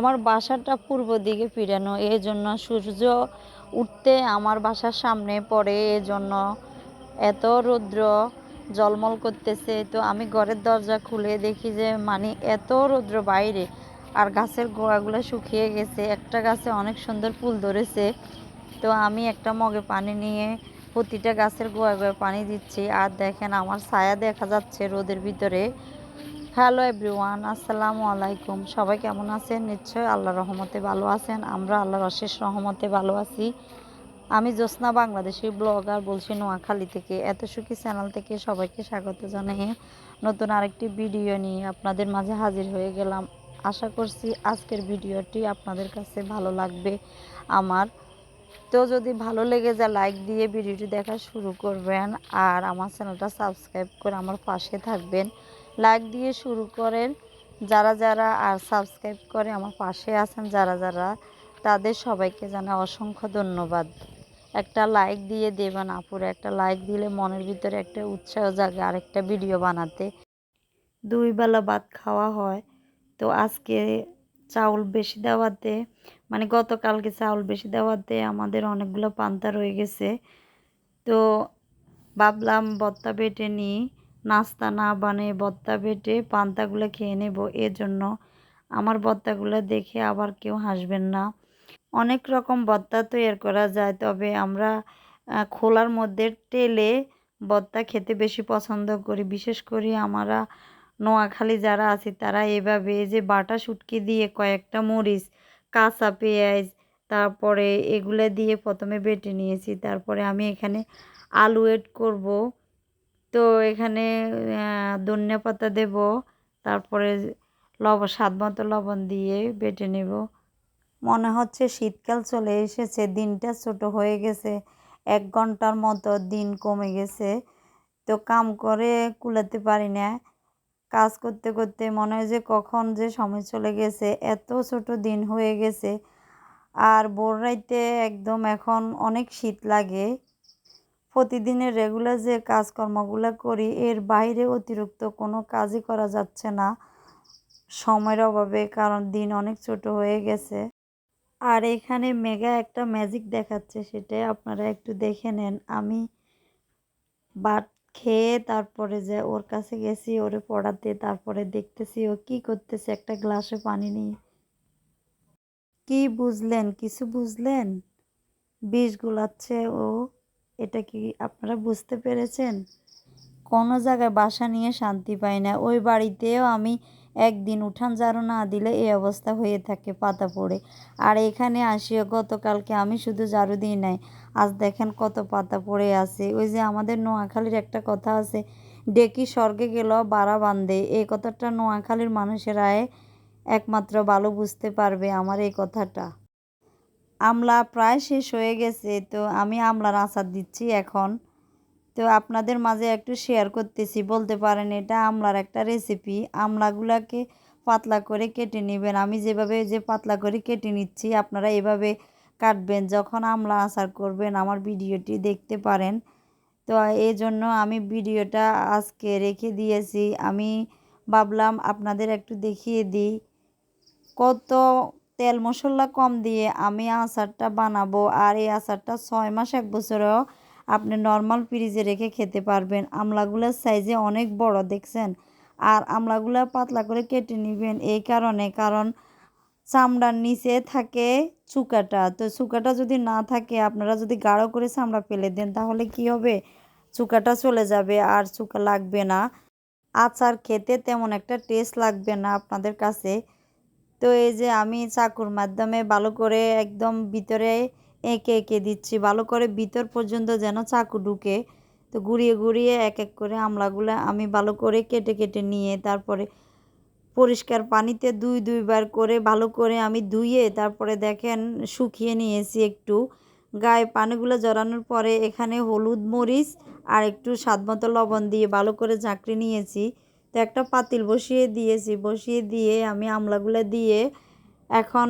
আমার বাসাটা পূর্ব দিকে ফিরানো এই জন্য সূর্য উঠতে আমার বাসার সামনে পড়ে এই জন্য এত রৌদ্র জলমল করতেছে। তো আমি ঘরের দরজা খুলে দেখি যে মানে এত রৌদ্র বাইরে আর গাছের গোড়াগুলো শুকিয়ে গেছে। একটা গাছে অনেক সুন্দর ফুল ধরেছে। তো আমি একটা মগে পানি নিয়ে প্রতিটা গাছের গোড়ায় গোড়ায় পানি দিচ্ছি। আর দেখেন আমার ছায়া দেখা যাচ্ছে রোদের ভিতরে। হ্যালো এভরিওয়ান, আসসালামু আলাইকুম। সবাই কেমন আছেন? নিশ্চয়ই আল্লাহ রহমতে ভালো আছেন। আমরা আল্লাহর অশেষ রহমতে ভালো আছি। আমি জ্যোৎস্না, বাংলাদেশি ব্লগার বলছি নোয়াখালী থেকে। এত সুখী চ্যানেল থেকে সবাইকে স্বাগত জানিয়ে নতুন আরেকটি ভিডিও নিয়ে আপনাদের মাঝে হাজির হয়ে গেলাম। আশা করছি আজকের ভিডিওটি আপনাদের কাছে ভালো লাগবে আমার। তো যদি ভালো লেগে যায়, লাইক দিয়ে ভিডিওটি দেখা শুরু করবেন আর আমার চ্যানেলটা সাবস্ক্রাইব করে আমার পাশে থাকবেন। লাইক দিয়ে শুরু করেন। যারা যারা আর সাবস্ক্রাইব করে আমার পাশে আছেন, যারা যারা, তাদের সবাইকে জানা অসংখ্য ধন্যবাদ। একটা লাইক দিয়ে দেবেন আপুরে। একটা লাইক দিলে মনের ভিতরে একটা উৎসাহ জাগে আরেকটা ভিডিও বানাতে। দুই বেলা ভাত খাওয়া হয়। তো আজকে চাউল বেশি দেওয়াতে মানে গতকালকে চাউল বেশি দেওয়াতে আমাদের অনেকগুলো পান্তা রয়ে গেছে। তো ভাবলাম বত্তা বেটে নিই। নাস্তা না বানিয়ে বত্তা বেটে পান্তাগুলো খেয়ে নেব, এজন্য আমার বত্তাগুলো দেখে আবার কেউ হাসবেন না। অনেক রকম বত্তা তৈরি করা যায়, তবে আমরা খোলার মধ্যে টেলে বত্তা খেতে বেশি পছন্দ করি। বিশেষ করে আমরা নোয়াখালী যারা আছি, তারা এভাবে যে বাটা শুটকি দিয়ে কয়েকটা মরিচ, কাঁচা পেঁয়াজ, তারপরে এগুলো দিয়ে প্রথমে বেটে নিয়েছি। তারপরে আমি এখানে আলু এড করব। তো এখানে ধনিয়া পাতা দেব, তারপরে লবণ স্বাদ মতো লবণ দিয়ে বেটে নেব। মনে হচ্ছে শীতকাল চলে এসেছে, দিনটা ছোট হয়ে গেছে, এক ঘণ্টার মতো দিন কমে গেছে। তো কাম করে কুলাতে পারি না। কাজ করতে করতে মনে হয় যে কখন যে সময় চলে গেছে, এত ছোট দিন হয়ে গেছে। আর বোর রাইতে একদম এখন অনেক শীত লাগে। প্রতিদিনের রেগুলার যে কাজকর্মগুলো করি, এর বাইরে অতিরিক্ত কোনো কাজই করা যাচ্ছে না। সময়ের অভাবে, কারণ দিন অনেক ছোট হয়ে গেছে। আর এখানে মেগা একটা ম্যাজিক দেখাচ্ছে, সেটাই আপনারা একটু দেখে নেন। আমি বাট খেয়ে তারপরে যে ওর কাছে গেছি, ওরে পড়াতে, তারপরে দেখতেছি ও কি করতেছে, একটা গ্লাসে পানি নিয়ে। কি বুঝলেন, কিছু বুঝলেন? বিষ গুলাচ্ছে ও। এটা কি আপনারা বুঝতে পেরেছেন? কোনো জায়গায় বাসা নিয়ে শান্তি পাই না। ওই বাড়িতেও আমি একদিন উঠান ঝাড়ু না দিলে এই অবস্থা হয়ে থাকে পাতা পড়ে। আর এখানে আসিও, গতকালকে আমি শুধু ঝাড়ু দিই নাই। আজ দেখেন কত পাতা পড়ে আছে। ওই যে আমাদের নোয়াখালীর একটা কথা আছে, ডেকি স্বর্গে গেল বাড়া বান্ধে এই কথাটা নোয়াখালীর মানুষেরাই একমাত্র ভালো বুঝতে পারবে আমার এই কথাটা। আমলা প্রায় শেষ হয়ে গেছে, তো আমি আমলার আচার দিচ্ছি এখন। তো আপনাদের মাঝে একটু শেয়ার করতেছি, বলতে পারেন এটা আমলার একটা রেসিপি আমলাগুলাকে পাতলা করে কেটে নেবেন। আমি যেভাবে যে পাতলা করে কেটে নিচ্ছি, আপনারা এভাবে কাটবেন। যখন আমলা আচার করবেন, আমার ভিডিওটি দেখতে পারেন। তো এই জন্য আমি ভিডিওটা আজকে রেখে দিয়েছি। আমি ভাবলাম আপনাদের একটু দেখিয়ে দিই। কত তেল মশলা কম দিয়ে আমি আচারটা বানাবো আর এই আচারটা ছয় মাস, এক বছরেও আপনি নর্মাল ফ্রিজে রেখে খেতে পারবেন। আমলাগুলোর সাইজে অনেক বড়, দেখছেন? আর আমলাগুলো পাতলা করে কেটে নেবেন এই কারণে, কারণ চামড়ার নিচে থাকে চুকাটা। তো চুকাটা যদি না থাকে, আপনারা যদি গাঢ় করে চামড়া ফেলে দেন, তাহলে কি হবে? চুকাটা চলে যাবে আর চুকা লাগবে না। আচার খেতে তেমন একটা টেস্ট লাগবে না আপনাদের কাছে। তো এই যে আমি চাকুর মাধ্যমে ভালো করে একদম ভিতরে এঁকে এঁকে দিচ্ছি। ভালো করে ভিতর পর্যন্ত যেন চাকু ঢুকে। তো ঘুরিয়ে ঘুরিয়ে এক এক করে আমলাগুলো আমি ভালো করে কেটে কেটে নিয়ে তারপরে পরিষ্কার পানিতে দুই, দুইবার করে ভালো করে আমি ধুয়ে তারপরে দেখেন শুকিয়ে নিয়েছি একটু। গায়ে পানিগুলো জড়ানোর পরে এখানে হলুদ মরিচ আর একটু স্বাদ মতো লবণ দিয়ে ভালো করে ঝাঁকড়ে নিয়েছি। তো একটা পাতিল বসিয়ে দিয়েছি। বসিয়ে দিয়ে আমি আমলাগুলো দিয়ে এখন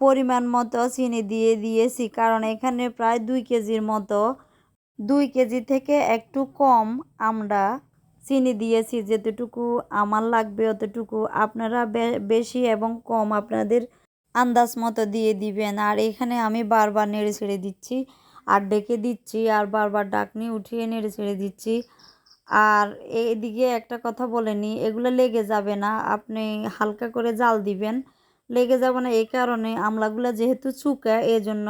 পরিমাণ মতো চিনি দিয়ে দিয়েছি। কারণ এখানে প্রায় দুই কেজির মতো, দুই কেজি থেকে একটু কম আমরা চিনি দিয়েছি। যেতটুকু আমার লাগবে অতটুকু আপনারা বেশি এবং কম আপনাদের আন্দাজ মতো দিয়ে দিবেন। আর এখানে আমি বারবার নেড়ে ছেড়ে দিচ্ছি আর ডেকে দিচ্ছি আর বারবার ডাকনি উঠিয়ে নেড়ে ছেড়ে দিচ্ছি। আর এদিকে একটা কথা বলে নিই এগুলো লেগে যাবে না, আপনি হালকা করে জাল দিবেন। লেগে যাবে না এই কারণে আমলাগুলো যেহেতু চুকা এই জন্য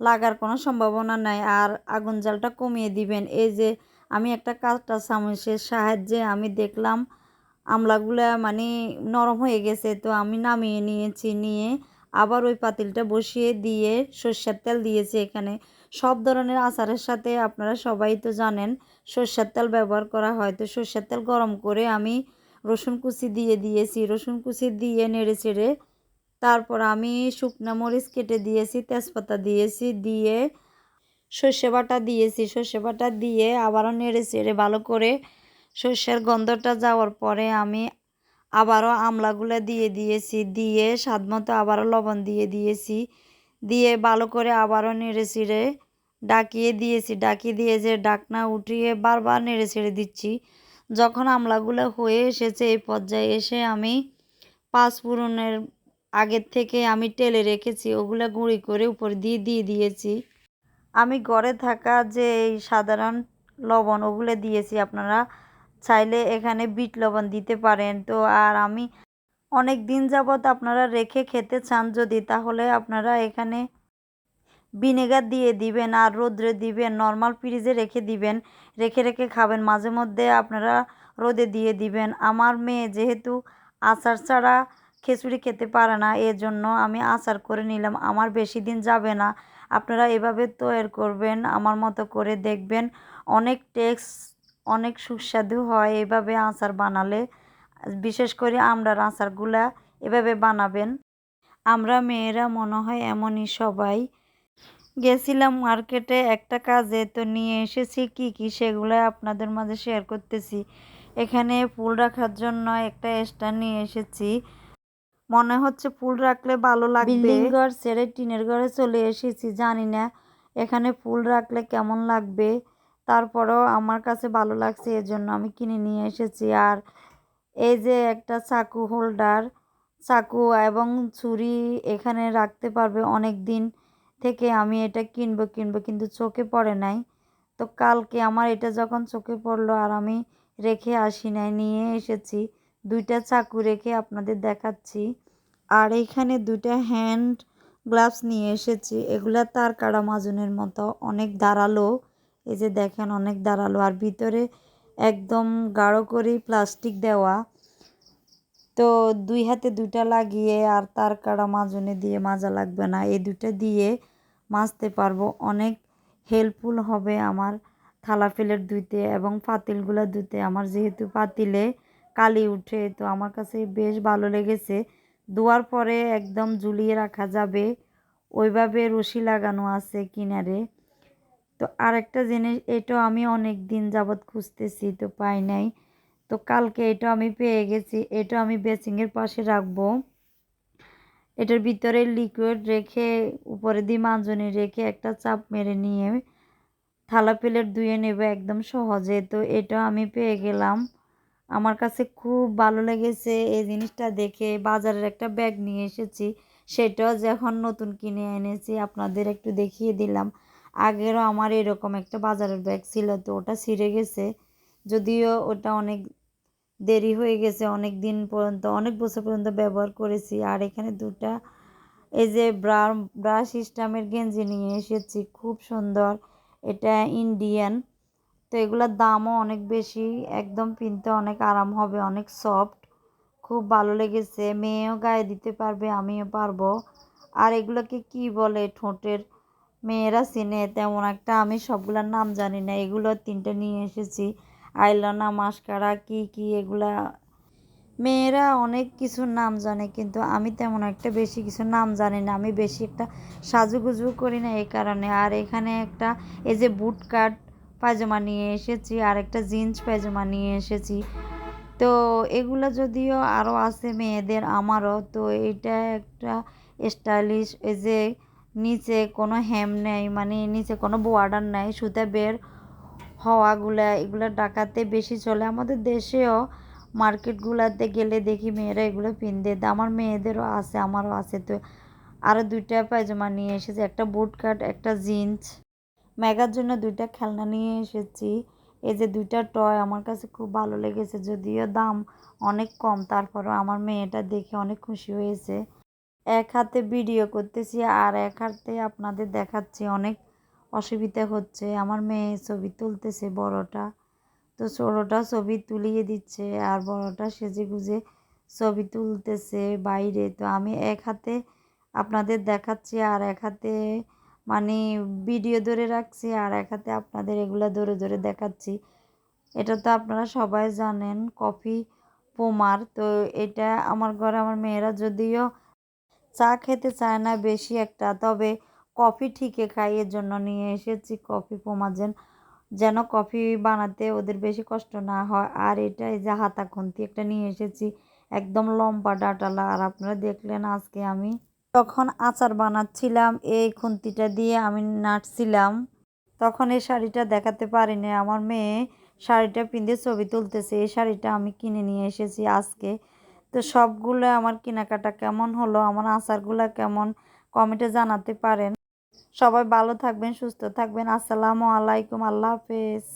লাগার কোনো সম্ভাবনা নাই। আর আগুন জালটা কমিয়ে দিবেন। এই যে আমি একটা কাঁচটা চামচের সাহায্যে আমি দেখলাম, আমলাগুলো মানে নরম হয়ে গেছে, তো আমি নামিয়ে নিয়েছি, নিয়ে আবার ওই পাতিলটা বসিয়ে দিয়ে সর্ষের তেল দিয়েছি এখানে। সব ধরনের আচারের সাথে আপনারা সবাই তো জানেন, সর্ষের তেল ব্যবহার করা হয়। তো সর্ষের তেল গরম করে আমি রসুন কুচি দিয়ে দিয়েছি। রসুন কুচি দিয়ে নেড়ে চেড়ে তারপর আমি শুকনা মরিচ কেটে দিয়েছি, তেজপাতা দিয়েছি, দিয়ে সর্ষে বাটা দিয়েছি। সর্ষে বাটা দিয়ে আবারও নেড়ে চেড়ে ভালো করে সর্ষের গন্ধটা যাওয়ার পরে আমি আবারও আমলাগুলো দিয়ে দিয়েছি, দিয়ে স্বাদ মতো আবারও লবণ দিয়ে দিয়েছি। দিয়ে ভালো করে আবারও নেড়ে চেড়ে ডাকিয়ে দিয়েছি। ডাকিয়ে দিয়ে যে ডাকনা উঠিয়ে বারবার নেড়ে ছেড়ে দিচ্ছি। যখন আমলাগুলো হয়ে এসেছে এই পর্যায়ে এসে আমি পাঁচ ফোড়নের আগের থেকে আমি টেলে রেখেছি, ওগুলো গুঁড়ি করে উপর দিয়ে দিয়ে দিয়েছি। আমি ঘরে থাকা যে এই সাধারণ লবণ ওগুলো দিয়েছি, আপনারা চাইলে এখানে বিট লবণ দিতে পারেন। তো আর আমি অনেক দিন যাবৎ আপনারা রেখে খেতে চান যদি, তাহলে আপনারা এখানে ভিনেগার দিয়ে দিবেন আর রোদ্রে দিবেন, নর্মাল ফ্রিজে রেখে দিবেন। রেখে রেখে খাবেন, মাঝে মধ্যে আপনারা রোদে দিয়ে দিবেন। আমার মেয়ে যেহেতু আচার ছাড়া খিচুড়ি খেতে পারে না এর জন্য আমি আচার করে নিলাম। আমার বেশি দিন যাবে না। আপনারা এভাবে তৈরি করবেন, আমার মতো করে দেখবেন। অনেক টেক্স অনেক সুস্বাদু হয় এভাবে আচার বানালে। বিশেষ করে আমরার আচারগুলা এভাবে বানাবেন। আমরা মেয়েরা মনে হয় এমনই সবাই। গেছিলাম মার্কেটে একটা কাজে তো নিয়ে এসেছি কি কি সেগুলো আপনাদের মাঝে শেয়ার করতেছি। এখানে ফুল রাখার জন্য একটা স্ট্যান্ড নিয়ে এসেছি। মনে হচ্ছে ফুল রাখলে ভালো লাগবে। বিল্ডিং ঘর ছেড়ে টিনের ঘরে চলে এসেছি, জানি না। এখানে ফুল রাখলে কেমন লাগবে? তারপরেও আমার কাছে ভালো লাগছে এর জন্য আমি কিনে নিয়ে এসেছি। আর এই যে একটা চাকু হোল্ডার চাকু এবং ছুরি এখানে রাখতে পারবে অনেক দিন থেকে আমি এটা কিনবো কিনবো, কিন্তু চোখে পড়ে নাই। তো কালকে আমার এটা যখন চোখে পড়ল আর আমি রেখে আসি নাই, নিয়ে এসেছি, দুইটা চাকু রেখে আপনাদের দেখাচ্ছি। আর এখানে দুইটা হ্যান্ড গ্লাভস নিয়ে এসেছি, এগুলা তার কাটা মাজনের মতো, অনেক ধারালো এই যে দেখেন অনেক দাঁড়াল আর ভিতরে একদম গাঢ় করেই প্লাস্টিক দেওয়া। তো দুই হাতে দুইটা লাগিয়ে আর তার কাটা মাজনে দিয়ে মাজা লাগবে না। এই দুটা দিয়ে মাজতে পারব। অনেক হেল্পফুল হবে আমার থালা প্লেট ধুইতে এবং পাতিলগুলো ধুতে আমার যেহেতু পাতিলে কালি উঠে, তো আমার কাছে বেশ ভালো লেগেছে। ধোয়ার পরে একদম ঝুলিয়ে রাখা যাবে। ওইভাবে রশি লাগানো আছে কিনারে। তো আরেকটা জিনিস, এটাও আমি অনেক দিন যাবৎ খুঁজতেছি, তো পাই নাই। তো কালকে এটা আমি পেয়ে গেছি এটা আমি বেসিংয়ের পাশে রাখব। এটার ভিতরে লিকুইড রেখে, উপরে দিয়ে মাজনি রেখে একটা চাপ মেরে নিয়ে থালা প্লেট ধুয়ে নেবে একদম সহজে। তো এটা আমি পেয়ে গেলাম। আমার কাছে খুব ভালো লেগেছে এই জিনিসটা দেখে। বাজারের একটা ব্যাগ নিয়ে এসেছি, সেটাও যখন নতুন কিনে এনেছি, আপনাদের একটু দেখিয়ে দিলাম। আগেরও আমার এরকম একটা বাজারের ব্যাগ ছিল, তো ওটা ছিঁড়ে গেছে। যদিও ওটা অনেক দেরি হয়ে গেছে, অনেক দিন পর্যন্ত, অনেক বছর পর্যন্ত ব্যবহার করেছি। আর এখানে দুটা, এই যে ব্রা ব্রাশ সিস্টেমের গেঞ্জি নিয়ে এসেছি, খুব সুন্দর। এটা ইন্ডিয়ান তো এগুলোর দামও অনেক বেশি, একদম পিনতে অনেক আরাম হবে, অনেক সফট খুব ভালো লেগেছে। মেয়েও গায়ে দিতে পারবে, আমিও পারব। আর এগুলোকে কি বলে, ঠোঁটের মেয়েরা চিনে, তেমন একটা আমি সবগুলোর নাম জানি না, এগুলো তিনটে নিয়ে এসেছি। আইলানা, মাস্কারা, কি কি, এগুলা। মেয়েরা অনেক কিছুর নাম জানে, কিন্তু আমি তেমন একটা বেশি কিছু নাম জানি না। আমি বেশি একটা সাজুগুজু করি না এই কারণে। আর এখানে একটা, এই যে বুট কাট পায়জামা নিয়ে এসেছি, আর একটা জিন্স পায়জামা নিয়ে এসেছি। তো এগুলো যদিও আরও আছে মেয়েদের আমারও, তো এটা একটা স্টাইলিশ এই যে নিচে কোনো হেম নেই মানে নিচে কোনো বর্ডার নেই সুতা বের হওয়াগুলা, এগুলো ঢাকাতে বেশি চলে। আমাদের দেশেও মার্কেটগুলাতে গেলে দেখি মেয়েরা এগুলো পিনতে আমার মেয়েদেরও আছে, আমারও আছে। তো আরও দুইটা পায়জামা নিয়ে এসেছি, একটা বুট কাট একটা জিন্স মেঘার জন্য দুইটা খেলনা নিয়ে এসেছি। এই যে দুইটা টয় আমার কাছে খুব ভালো লেগেছে, যদিও দাম অনেক কম, তারপরও আমার মেয়েটা দেখে অনেক খুশি হয়েছে। এক হাতে ভিডিও করতেছি আর এক হাতে আপনাদের দেখাচ্ছি, অনেক অসুবিধা হচ্ছে। আমার মেয়ে ছবি তুলতেছে বড়টা। তো ছোটোটা ছবি তুলিয়ে দিচ্ছে আর বড়টা সেজে গুজে ছবি তুলতেছে বাইরে। তো আমি এক হাতে আপনাদের দেখাচ্ছি আর এক হাতে মানে ভিডিও ধরে রাখছি আর এক হাতে আপনাদের এগুলো ধরে ধরে দেখাচ্ছি। এটা তো আপনারা সবাই জানেন, কফি, পোমার। তো এটা আমার ঘরে আমার মেয়েরা যদিও চা খেতে চায় না বেশি একটা, তবে কফি ঠিকই খাই এর জন্য নিয়ে এসেছি কফি পোমাজেন যেন কফি বানাতে ওদের বেশি কষ্ট না হয়। আর এটা এই যে হাতা খুন্তি একটা নিয়ে এসেছি, একদম লম্বা ডাটালা আর আপনারা দেখলেন আজকে আমি তখন আচার বানাচ্ছিলাম, এই খুন্তিটা দিয়ে আমি নাড়ছিলাম। তখন এই শাড়িটা দেখাতে পারিনি, আমার মেয়ে শাড়িটা পিঁধে ছবি তুলতেছে, এই শাড়িটা আমি কিনে নিয়ে এসেছি আজকে। তো সবগুলো আমার কেনাকাটা কেমন হলো? আমার আচারগুলো কেমন? কমেন্টে জানাতে পারেন। সবাই ভালো থাকবেন, সুস্থ থাকবেন। আসসালামু আলাইকুম, আল্লাহ হাফেজ।